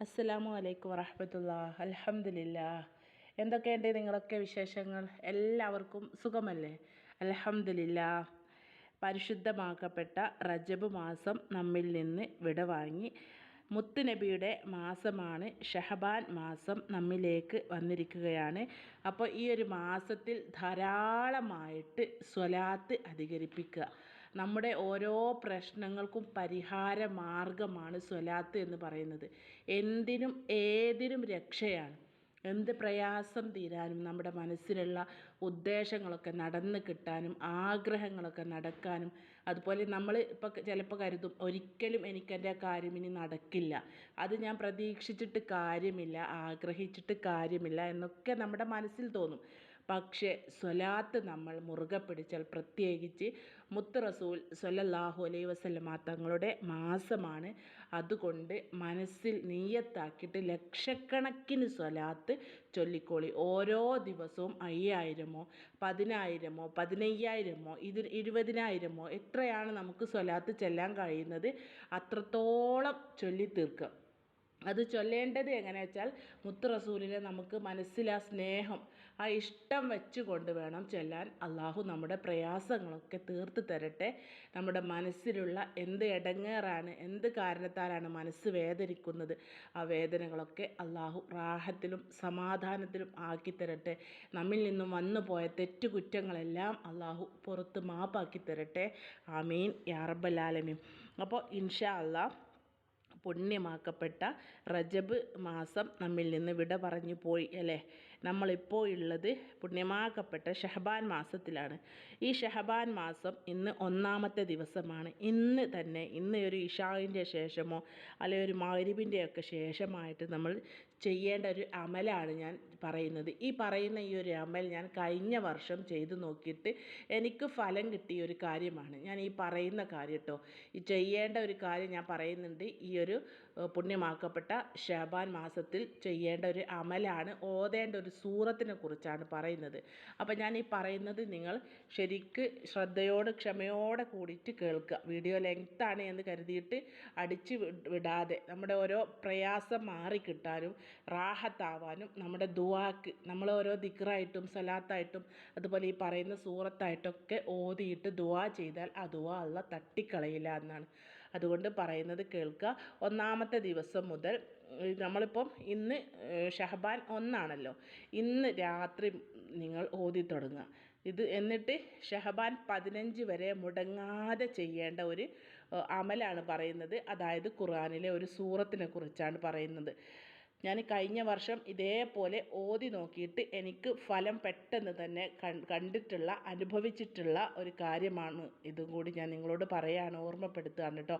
അസ്സലാമു അലൈക്കും വറഹമത്തുള്ള അലഹമില്ല എന്തൊക്കെയുണ്ട് നിങ്ങളൊക്കെ വിശേഷങ്ങൾ? എല്ലാവർക്കും സുഖമല്ലേ? അലഹമില്ല പരിശുദ്ധമാക്കപ്പെട്ട റജബ് മാസം നമ്മിൽ നിന്ന് വിടവാങ്ങി മുത്തുനബിയുടെ മാസമാണ്. ഷഹബാൻ മാസം നമ്മിലേക്ക് വന്നിരിക്കുകയാണ്. അപ്പോൾ ഈ ഒരു മാസത്തിൽ ധാരാളമായിട്ട് സ്വലാത്ത് അധികരിപ്പിക്കുക. നമ്മുടെ ഓരോ പ്രശ്നങ്ങൾക്കും പരിഹാര മാർഗമാണ് സ്വലാത്ത് എന്ന് പറയുന്നത്. എന്തിനും ഏതിനും രക്ഷയാണ്. എന്ത് പ്രയാസം തീരാനും നമ്മുടെ മനസ്സിലുള്ള ഉദ്ദേശങ്ങളൊക്കെ നടന്ന് കിട്ടാനും ആഗ്രഹങ്ങളൊക്കെ നടക്കാനും അതുപോലെ നമ്മൾ ഇപ്പോൾ ചിലപ്പോൾ കരുതും ഒരിക്കലും എനിക്കെന്റെ കാര്യം ഇനി നടക്കില്ല. അത് ഞാൻ പ്രതീക്ഷിച്ചിട്ട് കാര്യമില്ല ആഗ്രഹിച്ചിട്ട് കാര്യമില്ല എന്നൊക്കെ നമ്മുടെ മനസ്സിൽ തോന്നും. പക്ഷേ സ്വലാത്ത് നമ്മൾ മുറുകെ പിടിച്ചാൽ പ്രത്യേകിച്ച് മുത്ത് റസൂൽ സ്വല്ലല്ലാഹു അലൈഹി വസല്ലമ തങ്ങളുടെ മാസമാണ്. അതുകൊണ്ട് മനസ്സിൽ നീയത്താക്കിയിട്ട് ലക്ഷക്കണക്കിന് സ്വലാത്ത് ചൊല്ലിക്കോളി. ഓരോ ദിവസവും അയ്യായിരമോ പതിനായിരമോ പതിനയ്യായിരമോ ഇത് ഇരുപതിനായിരമോ എത്രയാണ് നമുക്ക് സ്വലാത്ത് ചെല്ലാൻ കഴിയുന്നത് അത്രത്തോളം ചൊല്ലി തീർക്കുക അത് ചൊല്ലേണ്ടത് എങ്ങനെയാ വെച്ചാൽ മുത്ത് റസൂലിനെ നമുക്ക് മനസ്സിൽ ആ സ്നേഹം ആ ഇഷ്ടം വെച്ചുകൊണ്ട് വേണം ചെല്ലാൻ. അള്ളാഹു നമ്മുടെ പ്രയാസങ്ങളൊക്കെ തീർത്ത് തരട്ടെ. നമ്മുടെ മനസ്സിലുള്ള എന്ത് ഇടങ്ങേറാണ് എന്ത് കാരണത്താലാണ് മനസ്സ് വേദനിക്കുന്നത് ആ വേദനകളൊക്കെ അള്ളാഹു റാഹത്തിലും സമാധാനത്തിലും ആക്കി തരട്ടെ. നമ്മിൽ നിന്നും വന്നു പോയ തെറ്റുകുറ്റങ്ങളെല്ലാം അള്ളാഹു പുറത്ത് മാപ്പാക്കി തരട്ടെ. ആമീൻ. യാ റബ്ബൽ അപ്പോൾ ഇൻഷാ അള്ളാഹ് പുണ്യമാക്കപ്പെട്ട റജബ് മാസം നമ്മിൽ നിന്ന് വിട പറഞ്ഞു പോയി അല്ലേ? നമ്മളിപ്പോൾ ഉള്ളത് പുണ്യമാക്കപ്പെട്ട ഷഹബാൻ മാസത്തിലാണ്. ഈ ഷഹബാൻ മാസം ഇന്ന് ഒന്നാമത്തെ ദിവസമാണ്. ഇന്ന് തന്നെ ഇന്ന് ഒരു ഇഷാവിന്റെ ശേഷമോ അല്ലെങ്കിൽ ഒരു മകരിബിന്റെയൊക്കെ ശേഷമായിട്ട് നമ്മൾ ചെയ്യേണ്ട ഒരു അമലാണ് ഞാൻ പറയുന്നത്. ഈ പറയുന്ന ഈ ഒരു അമൽ ഞാൻ കഴിഞ്ഞ വർഷം ചെയ്തു നോക്കിയിട്ട് എനിക്ക് ഫലം കിട്ടിയ ഒരു കാര്യമാണ്. ഞാൻ ഈ പറയുന്ന കാര്യം കേട്ടോ. ഈ ചെയ്യേണ്ട ഒരു കാര്യം ഞാൻ പറയുന്നുണ്ട്. ഈ ഒരു പുണ്യമാക്കപ്പെട്ട ഷാബാൻ മാസത്തിൽ ചെയ്യേണ്ട ഒരു അമലാണ്. ഓതേണ്ട ഒരു സൂറത്തിനെ കുറിച്ചാണ് പറയുന്നത്. അപ്പോൾ ഞാൻ ഈ പറയുന്നത് നിങ്ങൾ ശരിക്ക് ശ്രദ്ധയോട് ക്ഷമയോടെ കൂടിയിട്ട് കേൾക്കുക. വീഡിയോ ലെങ്ത്താണ് എന്ന് കരുതിയിട്ട് അടിച്ച് വിടാതെ നമ്മുടെ ഓരോ പ്രയാസം മാറി കിട്ടാനും റാഹത്താവാനും നമ്മുടെ ദുവാക്ക് നമ്മൾ ഓരോ ദിക്റായിട്ടും സലാത്തായിട്ടും അതുപോലെ ഈ പറയുന്ന സൂറത്തായിട്ടൊക്കെ ഓതിയിട്ട് ദുവാ ചെയ്താൽ ആ ദുവാ അള്ള തട്ടിക്കളയില്ല എന്നാണ്. അതുകൊണ്ട് പറയുന്നത് കേൾക്കുക. ഒന്നാമത്തെ ദിവസം മുതൽ നമ്മളിപ്പം ഇന്ന് ഷഹബാൻ ഒന്നാണല്ലോ. ഇന്ന് രാത്രി നിങ്ങൾ ഓതി തുടങ്ങുക. ഇത് എന്നിട്ട് ഷഹബാൻ പതിനഞ്ച് വരെ മുടങ്ങാതെ ചെയ്യേണ്ട ഒരു അമലാണ് പറയുന്നത്. അതായത് ഖുർആാനിലെ ഒരു സൂറത്തിനെ കുറിച്ചാണ് പറയുന്നത്. ഞാൻ കഴിഞ്ഞ വർഷം ഇതേപോലെ ഓതി നോക്കിയിട്ട് എനിക്ക് ഫലം പെട്ടെന്ന് തന്നെ കണ്ടിട്ടുള്ള അനുഭവിച്ചിട്ടുള്ള ഒരു കാര്യമാണ് ഇതും കൂടി ഞാൻ നിങ്ങളോട് പറയാണ് ഓർമ്മപ്പെടുത്തുകയാണ് കേട്ടോ.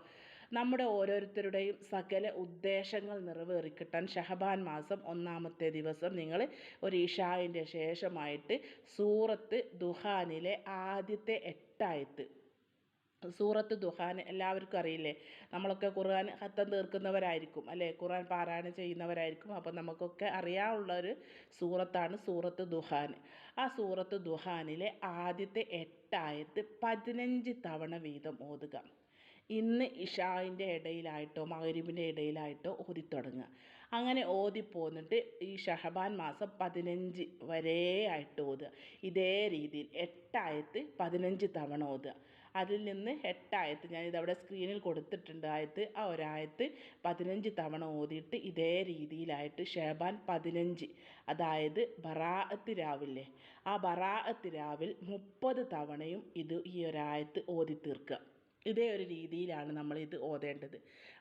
നമ്മുടെ ഓരോരുത്തരുടെയും സകല ഉദ്ദേശങ്ങൾ നിറവേറിക്കിട്ടാൻ ഷഹബാൻ മാസം ഒന്നാമത്തെ ദിവസം നിങ്ങൾ ഒരു ഇഷായിന്റെ ശേഷമായിട്ട് സൂറത്ത് ദുഹാനിലെ ആദ്യത്തെ എട്ടായത്ത് സൂറത്ത് ദുഹാൻ എല്ലാവർക്കും അറിയില്ലേ? നമ്മളൊക്കെ ഖുർആൻ ഹത്തം തീർക്കുന്നവരായിരിക്കും അല്ലേ? ഖുർആൻ പാരായണം ചെയ്യുന്നവരായിരിക്കും. അപ്പോൾ നമുക്കൊക്കെ അറിയാനുള്ള ഒരു സൂറത്താണ് സൂറത്ത് ദുഹാൻ. ആ സൂറത്ത് ദുഹാനിലെ ആദ്യത്തെ എട്ടായത്ത് പതിനഞ്ച് തവണ വീതം ഓതുക. ഇന്ന് ഇഷാവിന്റെ ഇടയിലായിട്ടോ മഗ്‌രിബിന്റെ ഇടയിലായിട്ടോ ഓതി തുടങ്ങുക അങ്ങനെ ഓതി പോന്നിട്ട് ഈ ഷഹബാൻ മാസം പതിനഞ്ച് വരെ ആയിട്ട് ഓതുക. ഇതേ രീതിയിൽ എട്ടായത്ത് പതിനഞ്ച് തവണ ഓതുക. അതിൽ നിന്ന് എട്ടായത്ത് ഞാനിതവിടെ സ്ക്രീനിൽ കൊടുത്തിട്ടുണ്ട്. ആയത്ത് ആ ഒരായത്ത് പതിനഞ്ച് തവണ ഓതിയിട്ട് ഇതേ രീതിയിലായിട്ട് ഷഹബാൻ പതിനഞ്ച്. അതായത് ബറാഅത്ത് രാവിലെ. ആ ബറാഅത്ത് രാവിൽ മുപ്പത് തവണയും ഇത് ഈ ഒരായത്ത് ഓതി തീർക്കുക ഇതേ ഒരു രീതിയിലാണ് നമ്മൾ ഇത് ഓതേണ്ടത്.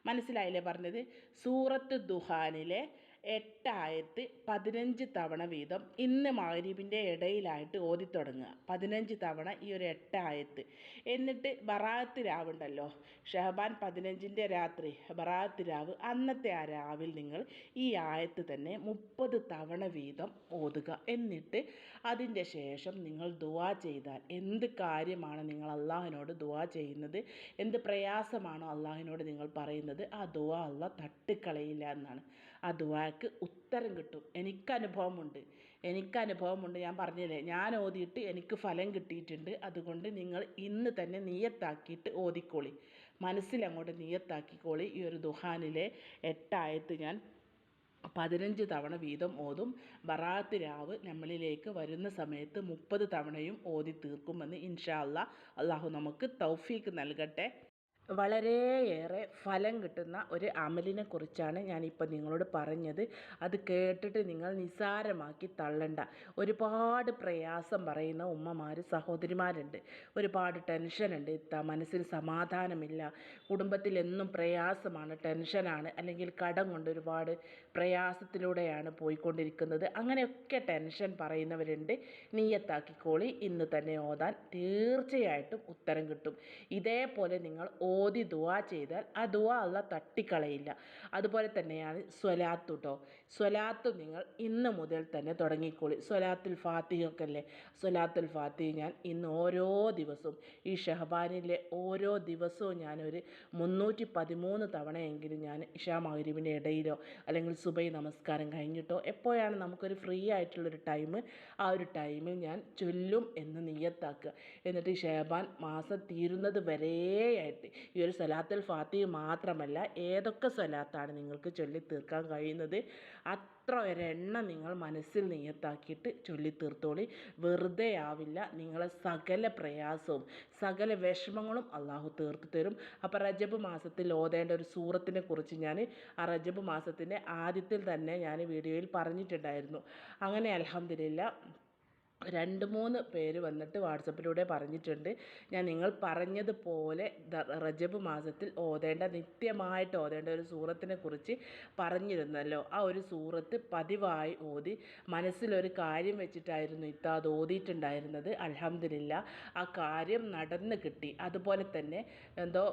മനസ്സിലായില്ലേ പറഞ്ഞത്? സൂറത്ത് ദുഹാനിലെ എട്ടായത്ത് പതിനഞ്ച് തവണ വീതം ഇന്ന് മഗ്രിബിന്റെ ഇടയിലായിട്ട് ഓതിത്തുടങ്ങുക. പതിനഞ്ച് തവണ ഈ ഒരു എട്ടായത്ത് എന്നിട്ട് ബറാത്ത് രാവുണ്ടല്ലോ. ഷഹബാൻ പതിനഞ്ചിന്റെ രാത്രി. ബറാത്ത് രാവ് അന്നത്തെ ആ രാവിൽ നിങ്ങൾ ഈ ആയത്ത് തന്നെ മുപ്പത് തവണ വീതം ഓതുക. എന്നിട്ട് അതിന്റെ ശേഷം നിങ്ങൾ ദുവാ ചെയ്താൽ എന്ത് കാര്യമാണ് നിങ്ങൾ അള്ളാഹിനോട് ദുവാ ചെയ്യുന്നത്? എന്ത് പ്രയാസമാണോ അള്ളാഹിനോട് നിങ്ങൾ പറയുന്നത്? ആ ദുവാ അള്ളാഹ് തട്ടിക്കളയില്ല എന്നാണ്. ആ ദുവാക്ക് ഉത്തരം കിട്ടും. എനിക്ക് അനുഭവമുണ്ട് എനിക്ക് അനുഭവമുണ്ട് ഞാൻ പറഞ്ഞില്ലേ ഞാൻ ഓതിയിട്ട് എനിക്ക് ഫലം കിട്ടിയിട്ടുണ്ട്. അതുകൊണ്ട് നിങ്ങൾ ഇന്ന് തന്നെ നീയത്താക്കിയിട്ട് ഓതിക്കോളി. മനസ്സിലങ്ങോട്ട് നീയത്താക്കിക്കോളി. ഈ ഒരു ദുഹാനിലെ എട്ടായത്ത് ഞാൻ പതിനഞ്ച് തവണ വീതം ഓതും. ബറാത്ത് രാവ് നമ്മളിലേക്ക് വരുന്ന സമയത്ത് മുപ്പത് തവണയും ഓതി തീർക്കുമെന്ന് ഇൻഷാ അല്ലാ അള്ളാഹു നമുക്ക് തൗഫീക്ക് നൽകട്ടെ. വളരെയേറെ ഫലം കിട്ടുന്ന ഒരു അമലിനെ കുറിച്ചാണ് ഞാനിപ്പോൾ നിങ്ങളോട് പറഞ്ഞത്. അത് കേട്ടിട്ട് നിങ്ങൾ നിസാരമാക്കി തള്ളണ്ട. ഒരുപാട് പ്രയാസം പറയുന്ന ഉമ്മമാർ സഹോദരിമാരുണ്ട്. ഒരുപാട് ടെൻഷനുണ്ട്. മനസ്സിന് സമാധാനമില്ല. കുടുംബത്തിൽ എന്നും പ്രയാസമാണ് ടെൻഷനാണ്. അല്ലെങ്കിൽ കടം കൊണ്ട് ഒരുപാട് പ്രയാസത്തിലൂടെയാണ് പോയിക്കൊണ്ടിരിക്കുന്നത്. അങ്ങനെയൊക്കെ ടെൻഷൻ പറയുന്നവരുണ്ട്. നീയത്താക്കിക്കോളി. ഇന്ന് തന്നെ ഓതാൻ തീർച്ചയായിട്ടും ഉത്തരം കിട്ടും. ഇതേപോലെ നിങ്ങൾ ഓതി ദുവാ ചെയ്താൽ ആ ദുവാ അല്ല തട്ടിക്കളയില്ല. അതുപോലെ തന്നെയാണ് സ്വലാത്ത് കേട്ടോ സ്വലാത്ത് നിങ്ങൾ ഇന്ന് മുതൽ തന്നെ തുടങ്ങിക്കോളി. സ്വലാത്തുൽ ഫാത്തിഹൊക്കെ അല്ലേ സ്വലാത്തുൽ ഫാത്തിഹ ഞാൻ ഇന്ന് ഓരോ ദിവസവും ഈ ഷഹബാനിലെ ഓരോ ദിവസവും ഞാനൊരു മുന്നൂറ്റി പതിമൂന്ന് തവണയെങ്കിലും ഞാൻ ഇഷാ മഹരീബിന്റെ ഇടയിലോ അല്ലെങ്കിൽ സുബൈ നമസ്കാരം കഴിഞ്ഞിട്ടോ എപ്പോഴാണ് നമുക്കൊരു ഫ്രീ ആയിട്ടുള്ളൊരു ടൈം ആ ഒരു ടൈമിൽ ഞാൻ ചൊല്ലും എന്ന് നിയത്താക്കുക. എന്നിട്ട് ഷഹബാൻ മാസം തീരുന്നത് വരെയായിട്ട് ഈ ഒരു സലാത്തുൽ ഫാത്തിഹ മാത്രമല്ല ഏതൊക്കെ സലാത്താണ് നിങ്ങൾക്ക് ചൊല്ലി തീർക്കാൻ കഴിയുന്നത് അത്ര ഒരെണ്ണം നിങ്ങൾ മനസ്സിൽ നിയത്താക്കിയിട്ട് ചൊല്ലി തീർത്തോളി വെറുതെ ആവില്ല നിങ്ങളെ സകല പ്രയാസവും സകല വിഷമങ്ങളും അള്ളാഹു തീർത്തു തരും. അപ്പോൾ റജബ് മാസത്തിൽ ഓതേണ്ട ഒരു സൂറത്തിനെ കുറിച്ച് ഞാൻ ആ റജബ് മാസത്തിന്റെ ആദ്യത്തിൽ തന്നെ ഞാൻ വീഡിയോയിൽ പറഞ്ഞിട്ടുണ്ടായിരുന്നു. അങ്ങനെ അലഹമില്ല രണ്ട് മൂന്ന് പേര് വന്നിട്ട് വാട്സപ്പിലൂടെ പറഞ്ഞിട്ടുണ്ട്. ഞാൻ നിങ്ങൾ പറഞ്ഞതുപോലെ റജബ് മാസത്തിൽ ഓതേണ്ട നിത്യമായിട്ട് ഓതേണ്ട ഒരു സൂറത്തിനെ കുറിച്ച് പറഞ്ഞിരുന്നല്ലോ. ആ ഒരു സൂറത്ത് പതിവായി ഓതി മനസ്സിലൊരു കാര്യം വെച്ചിട്ടായിരുന്നു ഇത്ത അത് ഓതിയിട്ടുണ്ടായിരുന്നത്. അലഹമില്ല ആ കാര്യം നടന്ന് കിട്ടി. അതുപോലെ തന്നെ എന്തോ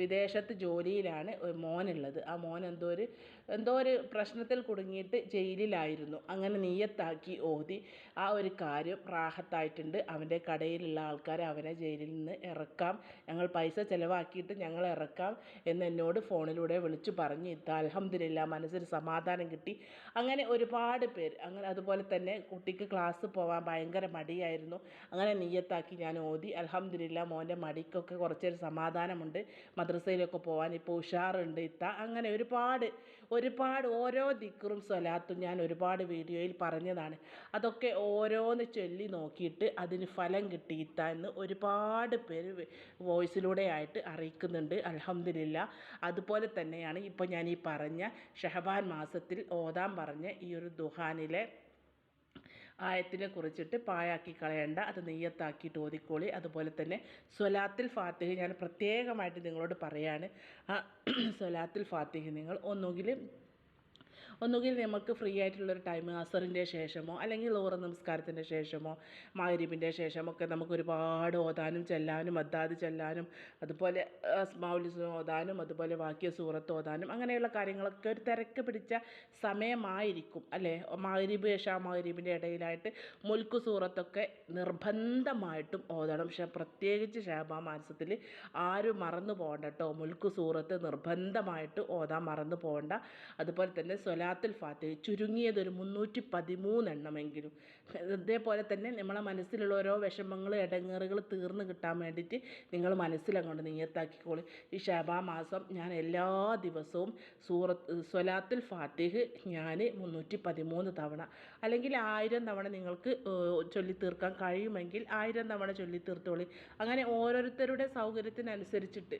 വിദേശത്ത് ജോലിയിലാണ് മോനുള്ളത്. ആ മോൻ എന്തോ ഒരു എന്തോ ഒരു പ്രശ്നത്തിൽ കുടുങ്ങിയിട്ട് ജയിലിലായിരുന്നു. അങ്ങനെ നീയത്താക്കി ഓതി ആ ഒരു കാര്യം റാഹത്തായിട്ടുണ്ട് അവന്റെ കടയിലുള്ള ആൾക്കാരെ അവനെ ജയിലിൽ നിന്ന് ഇറക്കാം. ഞങ്ങൾ പൈസ ചിലവാക്കിയിട്ട് ഞങ്ങൾ ഇറക്കാം എന്ന് എന്നോട് ഫോണിലൂടെ വിളിച്ചു പറഞ്ഞു. ഇത്ത അലഹമ്മദില്ല മനസ്സിന് സമാധാനം കിട്ടി. അങ്ങനെ ഒരുപാട് പേര് അങ്ങനെ അതുപോലെ തന്നെ കുട്ടിക്ക് ക്ലാസ് പോകാൻ ഭയങ്കര മടിയായിരുന്നു. അങ്ങനെ നീയത്താക്കി ഞാൻ ഓതി. അലഹമ്മദില്ല മോന്റെ മടിക്കൊക്കെ കുറച്ചൊരു സമാധാനമുണ്ട്. മദ്രസയിലൊക്കെ പോകാൻ ഇപ്പോൾ ഉഷാറുണ്ട് ഇത്ത. അങ്ങനെ ഒരുപാട് ഒരുപാട് ഓരോ ദിക്കറും സ്വലാത്തും ഞാൻ ഒരുപാട് വീഡിയോയിൽ പറഞ്ഞതാണ്. അതൊക്കെ ഓരോന്ന് ചൊല്ലി നോക്കിയിട്ട് അതിന് ഫലം കിട്ടിയിട്ട എന്ന് ഒരുപാട് പേര് വോയിസിലൂടെ ആയിട്ട് അറിയിക്കുന്നുണ്ട്. അലഹമ്മദില്ല അതുപോലെ തന്നെയാണ് ഇപ്പോൾ ഞാൻ ഈ പറഞ്ഞ ഷഹബാൻ മാസത്തിൽ ഓതാൻ പറഞ്ഞ ഈ ഒരു ദുഹാനിലെ ആയത്തിനെ കുറിച്ചിട്ട് പായാക്കി കളയണ്ട അത് നെയ്യത്താക്കിയിട്ട് ഓതിക്കോളി. അതുപോലെ തന്നെ സ്വലാത്തിൽ ഫാത്തിഹ ഞാൻ പ്രത്യേകമായിട്ട് നിങ്ങളോട് പറയാണ്. ആ സ്വലാത്തിൽ ഫാത്തിഹ നിങ്ങൾ ഒന്നുകിൽ ഒന്നുകിൽ നമുക്ക് ഫ്രീ ആയിട്ടുള്ളൊരു ടൈം അസറിന്റെ ശേഷമോ അല്ലെങ്കിൽ ലോറ നമസ്കാരത്തിന്റെ ശേഷമോ മഗ്രിബിന്റെ ശേഷമോ ഒക്കെ നമുക്ക് ഒരുപാട് ഓതാനും ചെല്ലാനും അദ്ദാദ് ചെല്ലാനും അതുപോലെ അസ്മാവുലിസ് ഓതാനും അതുപോലെ വാക്യ സൂറത്ത് ഓതാനും അങ്ങനെയുള്ള കാര്യങ്ങളൊക്കെ ഒരു തിരക്ക് പിടിച്ച സമയമായിരിക്കും അല്ലേ? മഗ്രിബ് ഷാ മഗ്രിബിന്റെ ഇടയിലായിട്ട് മുൽക്ക് സൂറത്തൊക്കെ നിർബന്ധമായിട്ടും ഓതണം. പക്ഷേ പ്രത്യേകിച്ച് ഷാബാ മാസത്തിൽ ആരും മറന്നു പോകണ്ട കേട്ടോ മുൽക്ക് സൂറത്ത് നിർബന്ധമായിട്ട് ഓതാൻ മറന്നു പോകണ്ട അതുപോലെ തന്നെ സ്വലാത്തുൽ ഫാത്തിഹ ചുരുങ്ങിയത് ഒരു മുന്നൂറ്റി പതിമൂന്നെണ്ണമെങ്കിലും അതേപോലെ തന്നെ നമ്മളെ മനസ്സിലുള്ള ഓരോ വിഷമങ്ങൾ ഇടങ്ങേറുകൾ തീർന്നു കിട്ടാൻ വേണ്ടിയിട്ട് നിങ്ങൾ മനസ്സിലങ്ങോട്ട് നീയത്താക്കിക്കോളി. ഈ ഷാബാ മാസം ഞാൻ എല്ലാ ദിവസവും സൂറത്ത് സ്വലാത്തുൽ ഫാത്തിഹ് ഞാൻ മുന്നൂറ്റി പതിമൂന്ന് തവണ അല്ലെങ്കിൽ ആയിരം തവണ നിങ്ങൾക്ക് ചൊല്ലി തീർക്കാൻ കഴിയുമെങ്കിൽ ആയിരം തവണ ചൊല്ലി തീർത്തോളി അങ്ങനെ ഓരോരുത്തരുടെ സൗകര്യത്തിനനുസരിച്ചിട്ട്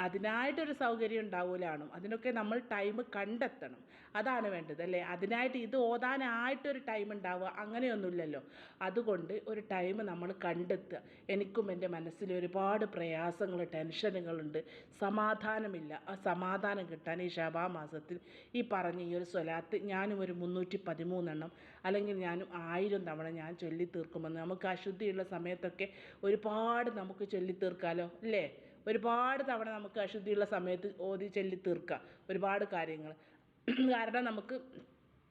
അതിനായിട്ടൊരു സൗകര്യം ഉണ്ടാവില്ലാണ് അതിനൊക്കെ നമ്മൾ ടൈം കണ്ടെത്തണം. അതാണ് വേണ്ടത് അല്ലേ? അതിനായിട്ട് ഇത് ഓതാനായിട്ടൊരു ടൈം ഉണ്ടാവുക അങ്ങനെയൊന്നുമില്ലല്ലോ. അതുകൊണ്ട് ഒരു ടൈം നമ്മൾ കണ്ടെത്തുക. എനിക്കും എന്റെ മനസ്സിൽ ഒരുപാട് പ്രയാസങ്ങൾ ടെൻഷനുകളുണ്ട്. സമാധാനമില്ല. ആ സമാധാനം കിട്ടാൻ ഈ ഷബാ മാസത്തിൽ ഈ പറഞ്ഞ ഈ ഒരു സ്വലാത്ത് ഞാനും ഒരു മുന്നൂറ്റി പതിമൂന്നെണ്ണം അല്ലെങ്കിൽ ഞാനും ആയിരം തവണ ഞാൻ ചൊല്ലി തീർക്കുമെന്ന് നമുക്ക് അശുദ്ധിയുള്ള സമയത്തൊക്കെ ഒരുപാട് നമുക്ക് ചൊല്ലി തീർക്കാമല്ലോ അല്ലേ? ഒരുപാട് തവണ നമുക്ക് അശുദ്ധിയുള്ള സമയത്ത് ഓതി ചൊല്ലി തീർക്കാം ഒരുപാട് കാര്യങ്ങൾ. കാരണം നമുക്ക്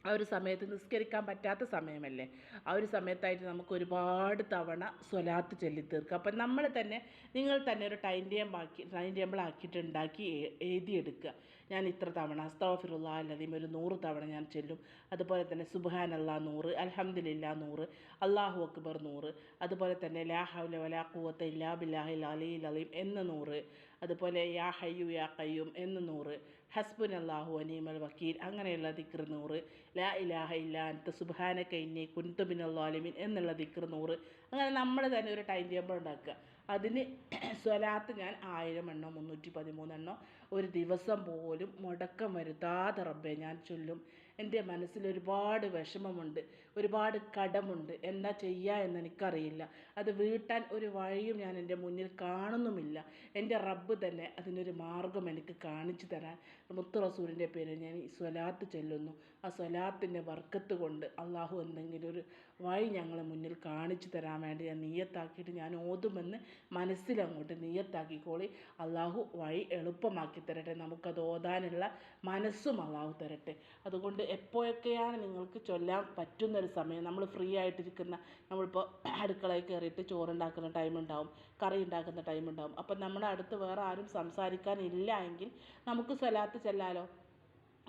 ആ ഒരു സമയത്ത് നിസ്കരിക്കാൻ പറ്റാത്ത സമയമല്ലേ? ആ ഒരു സമയത്തായിട്ട് നമുക്ക് ഒരുപാട് തവണ സ്വലാത്ത് ചൊല്ലി തീർക്കാം അപ്പം നമ്മൾ തന്നെ നിങ്ങൾ തന്നെ ഒരു ടൈം ടേബിൾ ആക്കി ടൈം ടേബിൾ ആക്കിയിട്ട് ഉണ്ടാക്കി എഴുതിയെടുക്കുക. ഞാൻ ഇത്ര തവണ അസ്തഫിറുള്ള അല്ലതീം ഒരു നൂറ് തവണ ഞാൻ ചെല്ലും. അതുപോലെ തന്നെ സുബാൻ അല്ലാ നൂറ് അലഹമ്മദില്ല നൂറ് അള്ളാഹു അക്ബർ നൂറ് അതുപോലെ തന്നെ ലാ ഹൗല വലാ ഇല്ലാ ബില്ലാഹി അലിയിൽ അലീം എന്ന നൂറ് അതുപോലെ യാ ഹയ്യു യാ കയ്യും എന്ന് നൂറ് ഹസ്ബുൻ അള്ളാഹു അനീമൽ വക്കീൽ അങ്ങനെയുള്ള ദിക്ർ നൂറ് ലാ ഇലാഹ ഇല്ല അൻത സുബാന കൈന്നി കുൻതുബിൻ അള്ളാലിമിൻ എന്നുള്ള ദിക്ർ നൂറ്. അങ്ങനെ നമ്മൾ തന്നെ ഒരു ടൈം ടേബിൾ ഉണ്ടാക്കുക. അതിന് സ്വലാത്ത് ഞാൻ ആയിരം എണ്ണോ മുന്നൂറ്റി പതിമൂന്നെണ്ണോ ഒരു ദിവസം പോലും മുടക്കം വരുത്താതെ റബ്ബെ ഞാൻ ചൊല്ലും. എന്റെ മനസ്സിൽ ഒരുപാട് വിഷമമുണ്ട് ഒരുപാട് കടമുണ്ട്. എന്താ ചെയ്യുക എന്ന് എനിക്കറിയില്ല അത് വീട്ടാൻ ഒരു വഴിയും ഞാൻ എന്റെ മുന്നിൽ കാണുന്നുമില്ല. എന്റെ റബ്ബ് തന്നെ അതിനൊരു മാർഗം എനിക്ക് കാണിച്ചു തരാൻ. മുത്തു റസൂലിന്റെ പേരിൽ ഞാൻ ഈ സ്വലാത്ത് ചെല്ലുന്നു. ആ സ്വലാത്തിന്റെ വർക്കത്ത് കൊണ്ട് അള്ളാഹു എന്തെങ്കിലും ഒരു വഴി ഞങ്ങളെ മുന്നിൽ കാണിച്ചു തരാൻ വേണ്ടി ഞാൻ നീയത്താക്കിയിട്ട് ഞാൻ ഓതുമെന്ന് മനസ്സിലങ്ങോട്ട് നീയത്താക്കിക്കോളി. അള്ളാഹു വഴി എളുപ്പമാക്കി തരട്ടെ നമുക്കത് ഓതാനുള്ള മനസ്സും അള്ളാഹു തരട്ടെ. അതുകൊണ്ട് എപ്പോഴൊക്കെയാണ് നിങ്ങൾക്ക് ചൊല്ലാൻ പറ്റുന്നൊരു സമയം നമ്മൾ ഫ്രീ ആയിട്ടിരിക്കുന്ന നമ്മളിപ്പോൾ അടുക്കളയിൽ കയറിയിട്ട് ചോറുണ്ടാക്കുന്ന ടൈം ഉണ്ടാവും കറി ഉണ്ടാക്കുന്ന ടൈം ഉണ്ടാവും. അപ്പം നമ്മുടെ അടുത്ത് വേറെ ആരും സംസാരിക്കാനില്ല എങ്കിൽ നമുക്ക് സ്വലാത്ത് ചെല്ലാലോ?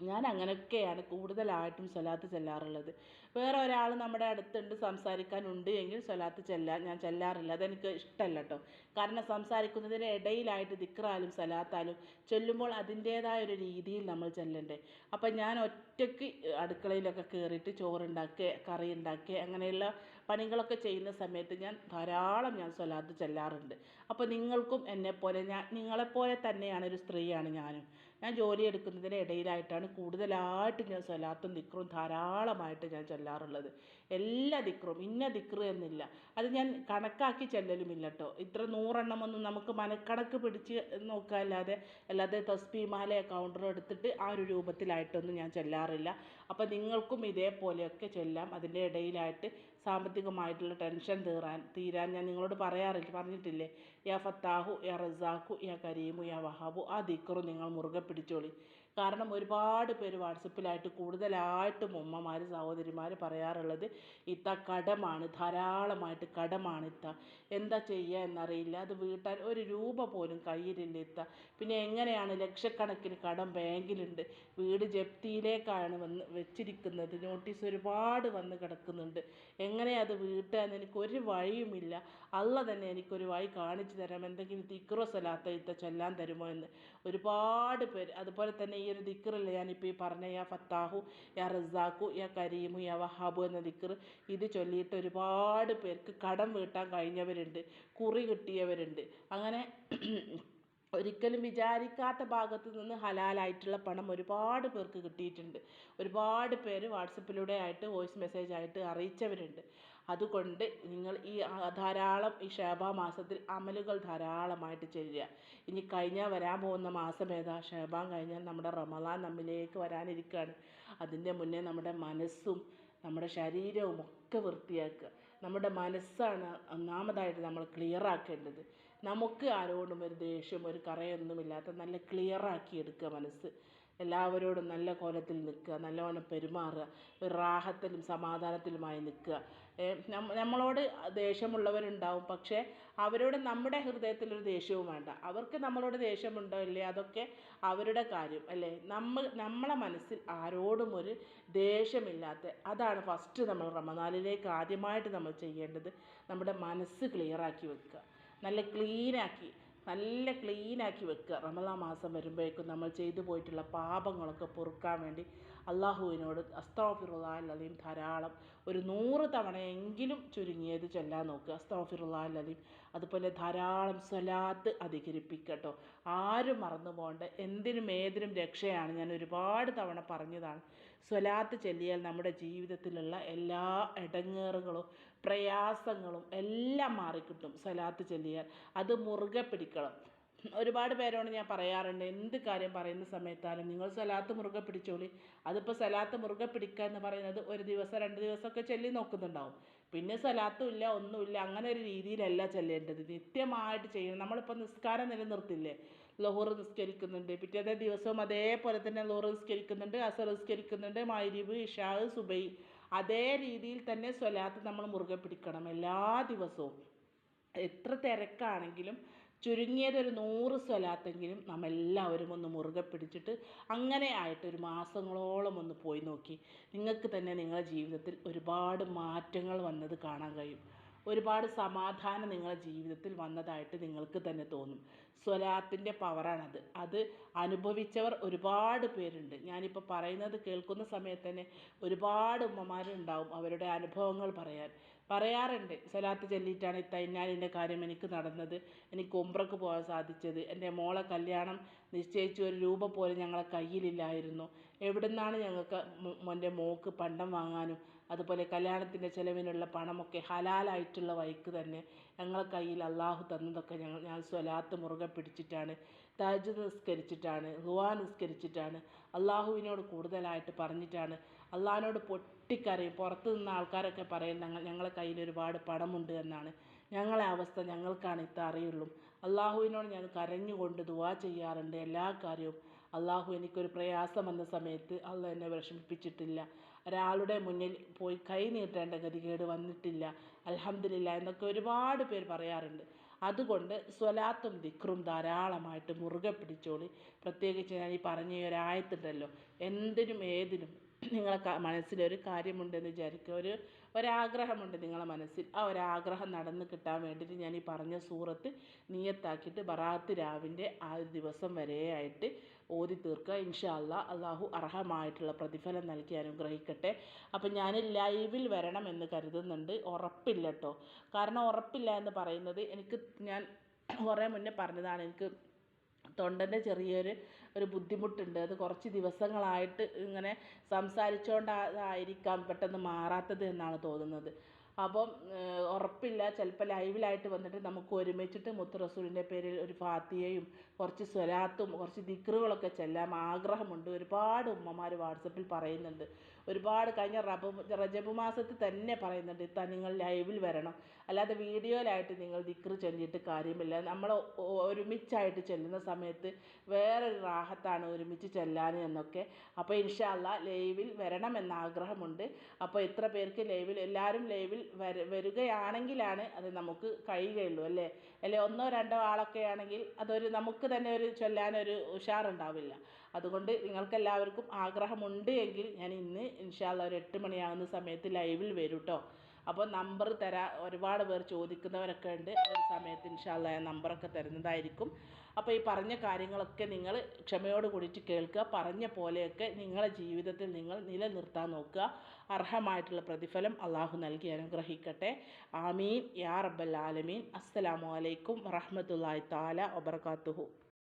ഞാൻ അങ്ങനെയൊക്കെയാണ് കൂടുതലായിട്ടും സ്വലാത്ത് ചെല്ലാറുള്ളത്. വേറെ ഒരാൾ നമ്മുടെ അടുത്തുണ്ട് സംസാരിക്കാനുണ്ട് എങ്കിൽ സ്വലാത്ത് ചെല്ലാൻ ഞാൻ ചെല്ലാറില്ല. അതെനിക്ക് ഇഷ്ടമല്ല കേട്ടോ കാരണം സംസാരിക്കുന്നതിന് ഇടയിലായിട്ട് ദിക്റാലും സലാത്താലും ചൊല്ലുമ്പോൾ അതിന്റേതായ ഒരു രീതിയിൽ നമ്മൾ ചെല്ലണ്ടേ. അപ്പം ഞാൻ ഒറ്റയ്ക്ക് അടുക്കളയിലൊക്കെ കയറിയിട്ട് ചോറുണ്ടാക്കുക കറി ഉണ്ടാക്കുക അങ്ങനെയുള്ള പണികളൊക്കെ ചെയ്യുന്ന സമയത്ത് ഞാൻ ധാരാളം ഞാൻ സ്വലാത്ത് ചെല്ലാറുണ്ട്. അപ്പോൾ നിങ്ങൾക്കും എന്നെപ്പോലെ ഞാൻ നിങ്ങളെപ്പോലെ തന്നെയാണ് ഒരു സ്ത്രീയാണ് ഞാനും. ഞാൻ ജോലി എടുക്കുന്നതിന് ഇടയിലായിട്ടാണ് കൂടുതലായിട്ട് ഞാൻ സ്വലാത്തും ദിക്റും ധാരാളമായിട്ട് ഞാൻ ചൊല്ലാറുള്ളത്. എല്ലാ ദിക്റും ഇന്ന ദിക്റ് എന്നില്ല. അത് ഞാൻ കണക്കാക്കി ചെല്ലലുമില്ല കേട്ടോ ഇത്ര നൂറെണ്ണമൊന്നും നമുക്ക് മനക്കണക്ക് പിടിച്ച് നോക്കാല്ലാതെ അല്ലാതെ തസ്ബി മാല കൗണ്ടർ എടുത്തിട്ട് ആ ഒരു രൂപത്തിലായിട്ടൊന്നും ഞാൻ ചെല്ലാറില്ല. അപ്പോൾ നിങ്ങൾക്കും ഇതേപോലെയൊക്കെ ചെല്ലാം. അതിന്റെ ഇടയിലായിട്ട് സാമ്പത്തികമായിട്ടുള്ള ടെൻഷൻ തീരാൻ തീരാൻ ഞാൻ നിങ്ങളോട് പറയാറില്ല പറഞ്ഞിട്ടില്ലേ? യാ ഫത്താഹു യാ റസാഖു യാ കരീമു യാ വഹാബു ആ ദിക്കറും നിങ്ങൾ മുറുകെ പിടിച്ചോളി. കാരണം ഒരുപാട് പേര് വാട്സപ്പിലായിട്ട് കൂടുതലായിട്ടും ഉമ്മമാർ സഹോദരിമാർ പറയാറുള്ളത് ഇത്ത കടമാണ് ധാരാളമായിട്ട് കടമാണ് ഇത്ത. എന്താ ചെയ്യുക എന്നറിയില്ല. അത് വീട്ടാൻ ഒരു രൂപ പോലും കയ്യിലില്ല ഇത്ത. പിന്നെ എങ്ങനെയാണ് ലക്ഷക്കണക്കിന് കടം ബാങ്കിലുണ്ട്. വീട് ജപ്തിയിലേക്കാണ് വന്ന് വെച്ചിരിക്കുന്നത്. നോട്ടീസ് ഒരുപാട് വന്ന് കിടക്കുന്നുണ്ട്. എങ്ങനെ അത് വീട്ടാൻ എനിക്ക് ഒരു വഴിയുമില്ല അള്ള തന്നെ എനിക്കൊരു വഴി കാണിച്ചു തരാം. എന്തെങ്കിലും തിക്രോ സലാത്ത ഇത്ത ചൊല്ലാൻ തരുമോ എന്ന്. ഒരുപാട് പേര്. അതുപോലെ തന്നെ ഒരു ദിക്കറല്ലേ ഞാനിപ്പോൾ ഈ പറഞ്ഞ യാ ഫത്താഹു യാ റസാഖു യാ കരീമു യാ വഹാബു എന്ന ദിക്കർ ഇത് ചൊല്ലിയിട്ട് ഒരുപാട് പേർക്ക് കടം വീട്ടാൻ കഴിഞ്ഞവരുണ്ട് കുറി കിട്ടിയവരുണ്ട്. അങ്ങനെ ഒരിക്കലും വിചാരിക്കാത്ത ഭാഗത്ത് നിന്ന് ഹലാലായിട്ടുള്ള പണം ഒരുപാട് പേർക്ക് കിട്ടിയിട്ടുണ്ട്. ഒരുപാട് പേര് വാട്സപ്പിലൂടെ ആയിട്ട് വോയിസ് മെസ്സേജ് ആയിട്ട് അറിയിച്ചവരുണ്ട്. അതുകൊണ്ട് നിങ്ങൾ ഈ ധാരാളം ഈ മാസത്തിൽ അമലുകൾ ധാരാളമായിട്ട് ചെയ്യുക. ഇനി കഴിഞ്ഞാൽ വരാൻ പോകുന്ന മാസം ഏതാ? ഷാബാൻ കഴിഞ്ഞാൽ നമ്മുടെ റമദാൻ നമ്മിലേക്ക് വരാനിരിക്കുകയാണ്. അതിന്റെ മുന്നേ നമ്മുടെ മനസ്സും നമ്മുടെ ശരീരവും ഒക്കെ വൃത്തിയാക്കുക. നമ്മുടെ മനസ്സാണ് ഒന്നാമതായിട്ട് നമ്മൾ ക്ലിയർ ആക്കേണ്ടത്. നമുക്ക് ആരോടും ഒരു ദേഷ്യം ഒരു കറയൊന്നുമില്ലാത്ത നല്ല ക്ലിയർ ആക്കി എടുക്കുക മനസ്സ്. എല്ലാവരോടും നല്ല കോലത്തിൽ നിൽക്കുക നല്ലവണ്ണം പെരുമാറുക ഒരു റാഹത്തിലും സമാധാനത്തിലുമായി നിൽക്കുക. നമ്മളോട് ദേഷ്യമുള്ളവരുണ്ടാവും പക്ഷേ അവരോട് നമ്മുടെ ഹൃദയത്തിലൊരു ദേഷ്യവും വേണ്ട. അവർക്ക് നമ്മളോട് ദേഷ്യമുണ്ടോ ഇല്ലയോ അതൊക്കെ അവരുടെ കാര്യം അല്ലേ? നമ്മൾ നമ്മളെ മനസ്സിൽ ആരോടും ഒരു ദേഷ്യമില്ലാത്ത അതാണ് ഫസ്റ്റ് നമ്മൾ റമദാനിലേക്ക് ആദ്യമായിട്ട് നമ്മൾ ചെയ്യേണ്ടത്. നമ്മുടെ മനസ്സ് ക്ലിയറാക്കി വെക്കുക. നല്ല ക്ലീനാക്കി നല്ല ക്ലീനാക്കി വെക്കുക. റമദാൻ മാസം വരുമ്പോഴേക്കും നമ്മൾ ചെയ്തു പോയിട്ടുള്ള പാപങ്ങളൊക്കെ പൊറുക്കാൻ വേണ്ടി അള്ളാഹുവിനോട് അസ്താഫിറുല്ലാഹ് ധാരാളം ഒരു നൂറ് തവണയെങ്കിലും ചുരുങ്ങിയത് ചൊല്ലാൻ നോക്കുക. അസ്താഫിറുല്ലാഹ് അലീം അതുപോലെ ധാരാളം സ്വലാത്ത് അധികരിപ്പിക്കട്ടോ. ആരും മറന്നു പോകണ്ട എന്തിനും ഏതിനും രക്ഷയാണ്. ഞാൻ ഒരുപാട് തവണ പറഞ്ഞതാണ്. സ്വലാത്ത് ചൊല്ലിയാൽ നമ്മുടെ ജീവിതത്തിലുള്ള എല്ലാ ഇടങ്ങേറുകളും പ്രയാസങ്ങളും എല്ലാം മാറിക്കിട്ടും സ്വലാത്ത് ചൊല്ലിയാൽ. അത് മുറുകെ പിടിക്കണം. ഒരുപാട് പേരോട് ഞാൻ പറയാറുണ്ട് എന്ത് കാര്യം പറയുന്ന സമയത്താലും നിങ്ങൾ സ്വലാത്ത് മുറുകെ പിടിച്ചോളി. അതിപ്പോൾ സലാത്ത് മുറുകെ പിടിക്കുക എന്ന് പറയുന്നത് ഒരു ദിവസം രണ്ട് ദിവസമൊക്കെ ചൊല്ലി നോക്കുന്നുണ്ടാവും. പിന്നെ സലാത്തും ഇല്ല ഒന്നുമില്ല അങ്ങനെ ഒരു രീതിയിലല്ല ചെല്ലേണ്ടത്. നിത്യമായിട്ട് ചെയ്യണം. നമ്മളിപ്പോൾ നിസ്കാരം നിലനിർത്തില്ലേ? ലോഹർ നിസ്കരിക്കുന്നുണ്ട്. പിറ്റേത്തെ ദിവസവും അതേപോലെ തന്നെ ലോഹർ നിസ്കരിക്കുന്നുണ്ട് അസർ നിസ്കരിക്കുന്നുണ്ട് മൈരിബ് ഇഷാഹ് സുബൈ. അതേ രീതിയിൽ തന്നെ സ്വലാത്ത് നമ്മൾ മുറുകെ പിടിക്കണം എല്ലാ ദിവസവും. എത്ര തിരക്കാണെങ്കിലും ചുരുങ്ങിയത് ഒരു നൂറ് സ്വലാത്തെങ്കിലും നമ്മൾ എല്ലാവരും ഒന്ന് മുറുകെ പിടിച്ചിട്ട് അങ്ങനെ ആയിട്ട് ഒരു മാസങ്ങളോളം ഒന്ന് പോയി നോക്കി. നിങ്ങൾക്ക് തന്നെ നിങ്ങളുടെ ജീവിതത്തിൽ ഒരുപാട് മാറ്റങ്ങൾ വന്നത് കാണാൻ കഴിയും. ഒരുപാട് സമാധാനം നിങ്ങളുടെ ജീവിതത്തിൽ വന്നതായിട്ട് നിങ്ങൾക്ക് തന്നെ തോന്നും. സ്വലാത്തിന്റെ പവറാണത്. അത് അനുഭവിച്ചവർ ഒരുപാട് പേരുണ്ട്. ഞാനിപ്പോൾ പറയുന്നത് കേൾക്കുന്ന സമയത്ത് തന്നെ ഒരുപാട് ഉമ്മമാരുണ്ടാവും അവരുടെ അനുഭവങ്ങൾ പറയാൻ. പറയാറുണ്ട് സ്വലാത്ത് ചൊല്ലിയിട്ടാണ് ഇത്ത കാര്യം എനിക്ക് നടന്നത്. എനിക്ക് ഒമ്പ്രക്ക് പോകാൻ സാധിച്ചത്. എന്റെ മോളെ കല്യാണം നിശ്ചയിച്ച ഒരു രൂപ പോലും ഞങ്ങളെ കയ്യിലില്ലായിരുന്നു. എവിടുന്നാണ് ഞങ്ങൾക്ക് എന്റെ മോക്ക് പണ്ടം വാങ്ങാനും അതുപോലെ കല്യാണത്തിന്റെ ചിലവിനുള്ള പണമൊക്കെ ഹലാലായിട്ടുള്ള വഴിക്ക് തന്നെ ഞങ്ങളെ കയ്യിൽ അള്ളാഹു തന്നതൊക്കെ ഞങ്ങൾ ഞാൻ സ്വലാത്ത് മുറുകെ പിടിച്ചിട്ടാണ് താജ് നിസ്കരിച്ചിട്ടാണ് ഹുവാ നിസ്കരിച്ചിട്ടാണ് അള്ളാഹുവിനോട് കൂടുതലായിട്ട് പറഞ്ഞിട്ടാണ് അള്ളാഹിനോട് പൊട്ടിക്കരയും പുറത്തു നിന്ന ആൾക്കാരൊക്കെ പറയും ഞങ്ങൾ ഞങ്ങളെ കയ്യിൽ ഒരുപാട് പണമുണ്ട് എന്നാണ്. ഞങ്ങളെ അവസ്ഥ ഞങ്ങൾക്കാണ് ഇത്ര അറിയുള്ളൂ. അള്ളാഹുവിനോട് ഞാൻ കരഞ്ഞുകൊണ്ട് ദുവാ ചെയ്യാറുണ്ട്. എല്ലാ കാര്യവും അള്ളാഹു എനിക്കൊരു പ്രയാസം വന്ന സമയത്ത് അള്ളാഹ് എന്നെ വിഷമിപ്പിച്ചിട്ടില്ല. ഒരാളുടെ മുന്നിൽ പോയി കൈ നീട്ടേണ്ട ഗതികേട് വന്നിട്ടില്ല. അൽഹംദുലില്ല എന്നൊക്കെ ഒരുപാട് പേര് പറയാറുണ്ട്. അതുകൊണ്ട് സ്വലാത്തും ദിക്റും ധാരാളമായിട്ട് മുറുകെ പിടിച്ചോളി. പ്രത്യേകിച്ച് ഞാൻ ഈ പറഞ്ഞ ഈ ഒരായത്തുണ്ടല്ലോ. എന്തിനും ഏതിനും നിങ്ങളെ മനസ്സിലൊരു കാര്യമുണ്ടെന്ന് വിചാരിക്കുക. ഒരു ഒരാഗ്രഹമുണ്ട് നിങ്ങളെ മനസ്സിൽ. ആ ഒരാഗ്രഹം നടന്നു കിട്ടാൻ വേണ്ടിയിട്ട് ഞാൻ ഈ പറഞ്ഞ സൂറത്ത് നീയത്താക്കിയിട്ട് ബറാത്ത് രാവിന്റെ ആ ഒരു ദിവസം വരെയായിട്ട് ഓതി തീർക്കുക. ഇൻഷാ അല്ലാ അള്ളാഹു അർഹമായിട്ടുള്ള പ്രതിഫലം നൽകി അനുഗ്രഹിക്കട്ടെ. അപ്പം ഞാൻ ലൈവിൽ വരണം എന്ന് കരുതുന്നുണ്ട്. ഉറപ്പില്ല കേട്ടോ കാരണം ഉറപ്പില്ല എന്ന് പറയുന്നത് എനിക്ക് ഞാൻ കുറേ മുന്നേ പറഞ്ഞതാണ്. എനിക്ക് തൊണ്ടന്റെ ചെറിയൊരു ഒരു ബുദ്ധിമുട്ടുണ്ട്. അത് കുറച്ച് ദിവസങ്ങളായിട്ട് ഇങ്ങനെ സംസാരിച്ചുകൊണ്ടായിരിക്കാം പെട്ടെന്ന് മാറാത്തത് എന്നാണ് തോന്നുന്നത്. അപ്പം ഉറപ്പില്ല. ചിലപ്പോൾ ലൈവിലായിട്ട് വന്നിട്ട് നമുക്ക് ഒരുമിച്ചിട്ട് മുത്ത് റസൂലിന്റെ പേരിൽ ഒരു ഫാത്തിയയും കുറച്ച് സ്വലാത്തും കുറച്ച് ദിക്റുകളൊക്കെ ചെല്ലാം. ആഗ്രഹമുണ്ട്. ഒരുപാട് ഉമ്മമാർ വാട്സപ്പിൽ പറയുന്നുണ്ട്. ഒരുപാട് കഴിഞ്ഞ റബ റജബ് മാസത്തിൽ തന്നെ പറയുന്നുണ്ട് ഇത്ത നിങ്ങൾ ലൈവിൽ വരണം. അല്ലാതെ വീഡിയോയിലായിട്ട് നിങ്ങൾ ദിക്റ് ചൊല്ലിയിട്ട് കാര്യമില്ല. നമ്മൾ ഒരുമിച്ചായിട്ട് ചെല്ലുന്ന സമയത്ത് വേറൊരു റാഹത്താണ് ഒരുമിച്ച് ചെല്ലാൻ എന്നൊക്കെ. അപ്പോൾ ഇൻഷാല്ല ലൈവിൽ വരണം എന്ന ആഗ്രഹമുണ്ട്. അപ്പോൾ ഇത്ര പേർക്ക് ലൈവിൽ എല്ലാവരും ലൈവിൽ വര വരികയാണെങ്കിലാണ് അത് നമുക്ക് കഴിയുകയുള്ളൂ അല്ലേ? അല്ലെ ഒന്നോ രണ്ടോ ആളൊക്കെ ആണെങ്കിൽ അതൊരു നമുക്ക് തന്നെ ഒരു ചൊല്ലാനൊരു ഉഷാറുണ്ടാവില്ല. അതുകൊണ്ട് നിങ്ങൾക്കെല്ലാവർക്കും ആഗ്രഹമുണ്ട് എങ്കിൽ ഞാൻ ഇന്ന് ഇൻഷാല്ല ഒരു എട്ട് മണിയാകുന്ന സമയത്ത് ലൈവിൽ വരും കേട്ടോ അപ്പോൾ നമ്പർ തരാ ഒരുപാട് പേർ ചോദിക്കുന്നവരൊക്കെ ഉണ്ട്. ആ ഒരു സമയത്ത് ഇൻഷാല്ല ഞാൻ നമ്പറൊക്കെ തരുന്നതായിരിക്കും. അപ്പോൾ ഈ പറഞ്ഞ കാര്യങ്ങളൊക്കെ നിങ്ങൾ ക്ഷമയോട് കൂടിയിട്ട് കേൾക്കുക. പറഞ്ഞ പോലെയൊക്കെ നിങ്ങളെ ജീവിതത്തിൽ നിങ്ങൾ നിലനിർത്താൻ നോക്കുക. അർഹമായിട്ടുള്ള പ്രതിഫലം അള്ളാഹു നൽകി അനുഗ്രഹിക്കട്ടെ. ആമീൻ. യാ റബ്ബൽ ആലമീൻ. അസ്സലാമു അലൈക്കും വറഹ്മത്തുള്ളാഹി തആല വബറകാതുഹു.